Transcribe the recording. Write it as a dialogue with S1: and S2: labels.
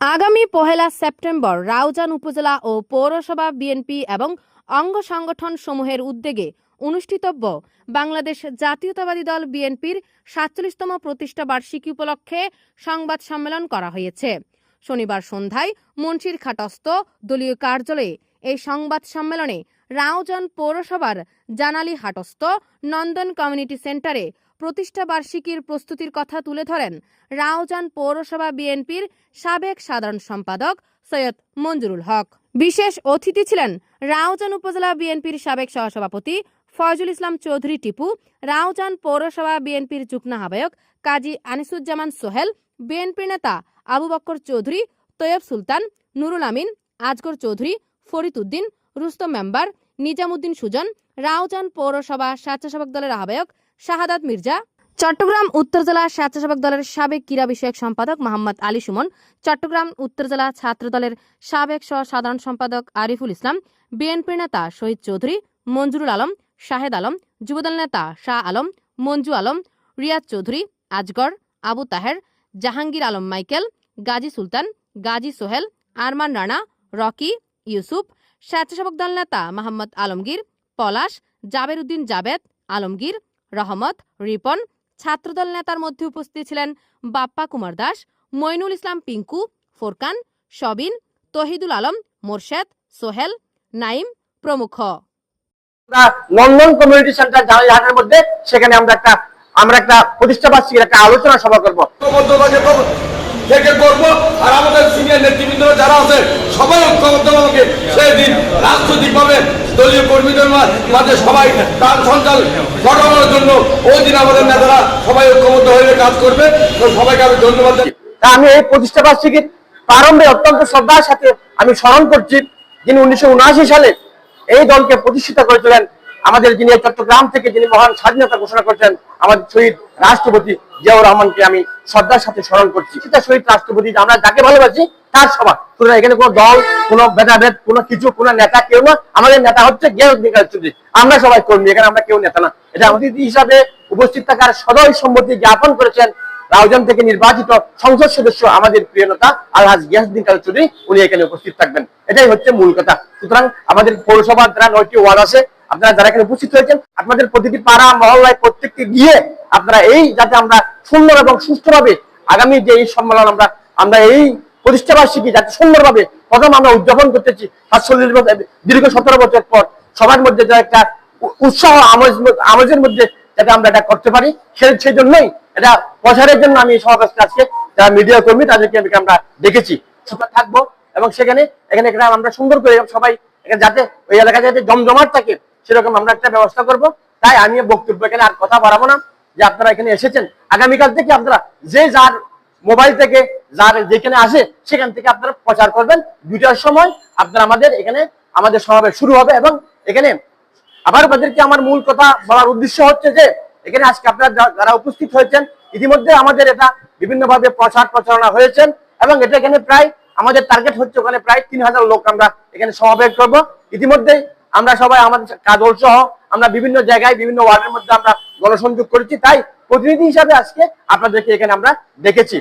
S1: আগামী পহেলা সেপ্টেম্বর রাউজান উপজেলা ও পৌরসভা বিএনপি এবং অঙ্গ সংগঠন সমূহের উদ্যোগে অনুষ্ঠিতব্য বাংলাদেশ জাতীয়তাবাদী দল বিএনপির সাতচল্লিশতম প্রতিষ্ঠা বার্ষিকী উপলক্ষে সংবাদ সম্মেলন করা হয়েছে। শনিবার সন্ধ্যায় মুন্সির খাটস্থ দলীয় কার্যালয়ে এই সংবাদ সম্মেলনে রাউজান পৌরসভার জানালি হাটস্থ নন্দন কমিউনিটি সেন্টারে প্রতিষ্ঠা বার্ষিকীর প্রস্তুতির কথা তুলে ধরেন রাউজান পৌরসভা বিএনপির সাবেক সাধারণ সম্পাদক সৈয়দ মঞ্জুরুল হক। বিশেষ অতিথি ছিলেন রাউজান উপজেলা বিএনপির সাবেক সহসভাপতি ফয়জুল ইসলাম চৌধুরী টিপু রাউজান পৌরসভা বিএনপির যুগ্ম আহ্বায়ক কাজী আনিসুজ্জামান সোহেল বিএনপি নেতা আবু বক্কর চৌধুরী, তৈয়ব সুলতান, নুরুল আমিন, আজগর চৌধুরী, ফরিদ উদ্দিন, রুস্তম মেম্বার, নিজামুদ্দিন সুজন রাউজান পৌরসভা স্বেচ্ছাসেবক দলের আহ্বায়ক শাহাদাত মির্জা। চট্টগ্রাম উত্তর জেলা স্বেচ্ছাসেবক দলের সাবেক ক্রীড়া বিষয়ক সম্পাদক মোহাম্মদ আলী সুমন, চট্টগ্রাম উত্তর জেলা ছাত্র দলের সাবেক সহ সাধারণ সম্পাদক আরিফুল ইসলাম, বিএনপির নেতা শহীদ চৌধুরী, মঞ্জুরুল আলম, শাহেদ আলম, যুবদল নেতা শাহ আলম, মঞ্জু আলম, রিয়াজ চৌধুরী, আজগর, আবু তাহের, জাহাঙ্গীর আলম মাইকেল, গাজী সুলতান, গাজী সোহেল, আরমান রানা, রকি, ইউসুফ, স্বেচ্ছাসেবক দল নেতা মোহাম্মদ আলমগীর, পলাশ, জাবের উদ্দিন জাবেদ, আলমগীর রহমত, রিপন, ছাত্রদল নেতার মধ্যে উপস্থিত ছিলেন বাপ্পা কুমার দাস, মইনুল ইসলাম পিঙ্কু, ফোরকান সবিন তহিদুল আলম, মোরশেদ, সোহেল, নাইম প্রমুখ।
S2: নন্দন কমিউনিটি সেন্টার জানালিহাটের মধ্যে, সেখানে আমরা একটা আমরা একটা প্রতিষ্ঠা একটা আলোচনা সভা করব।
S3: থেকে করব। আর আমাদের সিনিয়র নেতৃবৃন্দ যারা আছে, সবাই ঐক্যবদ্ধভাবে সেই দিন রাজনৈতিকভাবে দলীয় কর্মীদের মাঝে সবাই প্রাণ সঞ্চাল ঘটানোর জন্য ওই দিন আমাদের নেতারা সবাই ঐক্যবদ্ধ হয়ে কাজ করবে। তো সবাইকে আমি ধন্যবাদ
S2: আমি এই প্রতিষ্ঠা বার্ষিকীর প্রারম্ভে অত্যন্ত শ্রদ্ধার সাথে আমি স্মরণ করছি যিনি উনিশশো উনআশি সালে এই দলকে প্রতিষ্ঠিত করেছিলেন। আমাদের যিনি চট্টগ্রাম থেকে যিনি মহান স্বাধীনতা ঘোষণা করেছেন, আমাদের শহীদ রাষ্ট্রপতি জিয়াউর রহমানকে আমি শ্রদ্ধার সাথে স্মরণ করছি। সেটা শহীদ রাষ্ট্রপতি আমরা যাকে ভালোবাসি, তার সভা সুতরাং এখানে কোনো দল, কোনো ভেদাভেদ, কোনো কিছু, কোনো নেতা কেউ না। আমাদের নেতা হচ্ছে গিয়াসুদ্দিন কাদের চৌধুরী আমরা সবাই কর্মী, এখানে আমরা কেউ নেতা না। এটা অতিথি হিসাবে উপস্থিত থাকার সদয় সম্মতি জ্ঞাপন করেছেন রাউজান থেকে নির্বাচিত সংসদ সদস্য আমাদের প্রিয় নেতা আলহাজ গিয়াসুদ্দিন কাদের চৌধুরী। উনি এখানে উপস্থিত থাকবেন। এটাই হচ্ছে মূল কথা। সুতরাং আমাদের পৌরসভার যারা নয়টি ওয়ার্ড আছে। আপনারা যারা এখানে উপস্থিত হয়েছেন, আপনাদের প্রতিটি পাড়া, মহল্লায় প্রত্যেককে গিয়ে আপনারা এই যাতে আমরা সুন্দর এবং সুষ্ঠুভাবে আগামী যে এই সম্মেলন আমরা আমরা এই প্রতিষ্ঠা বার্ষিকী যাতে সুন্দরভাবে প্রথম আমরা উদযাপন করতেছি, সাতচল্লিশ বছর, দীর্ঘ সতেরো বছর পর সবার মধ্যে যে একটা উৎসাহ আমেজ, আমেজের মধ্যে যাতে আমরা এটা করতে পারি সেই জন্যই এটা প্রচারের জন্য আমি এই সমাবেশটা আজকে যারা মিডিয়া কর্মী তাদেরকে আমি আমরা দেখেছি। সুতরাং থাকব এবং সেখানে, এখানে এখানে আমরা সুন্দর করে সবাই এখানে যাতে ওই এলাকায় যাতে জমজমাট থাকে, সেরকম আমরা একটা ব্যবস্থা করব। তাই আমি বক্তব্য এখানে আর কথা বাড়াবো না। যে আপনারা এখানে এসেছেন, আগামীকাল থেকে আপনারা যে যার মোবাইল থেকে যার যেখানে আসে, সেখান থেকে আপনারা প্রচার করবেন। দুইটার সময় আপনারা আমাদের এখানে, আমাদের সমাবেশ শুরু হবে এবং এখানে আবার আপনাদেরকে আমার মূল কথা বলার উদ্দেশ্য হচ্ছে যে, এখানে আজকে আপনারা যারা উপস্থিত হয়েছেন, ইতিমধ্যে আমাদের এটা বিভিন্নভাবে প্রচার প্রচারণা হয়েছেন এবং এটা এখানে প্রায় আমাদের টার্গেট হচ্ছে ওখানে প্রায় তিন হাজার লোক আমরা এখানে সমাবেশ করব। ইতিমধ্যে আমরা সবাই আমাদের কাজল সহ আমরা বিভিন্ন জায়গায়, বিভিন্ন ওয়ার্ডের মধ্যে আমরা গণসংযোগ করেছি তাই প্রতিনিধি হিসাবে আজকে আপনাদেরকে এখানে আমরা দেখেছি।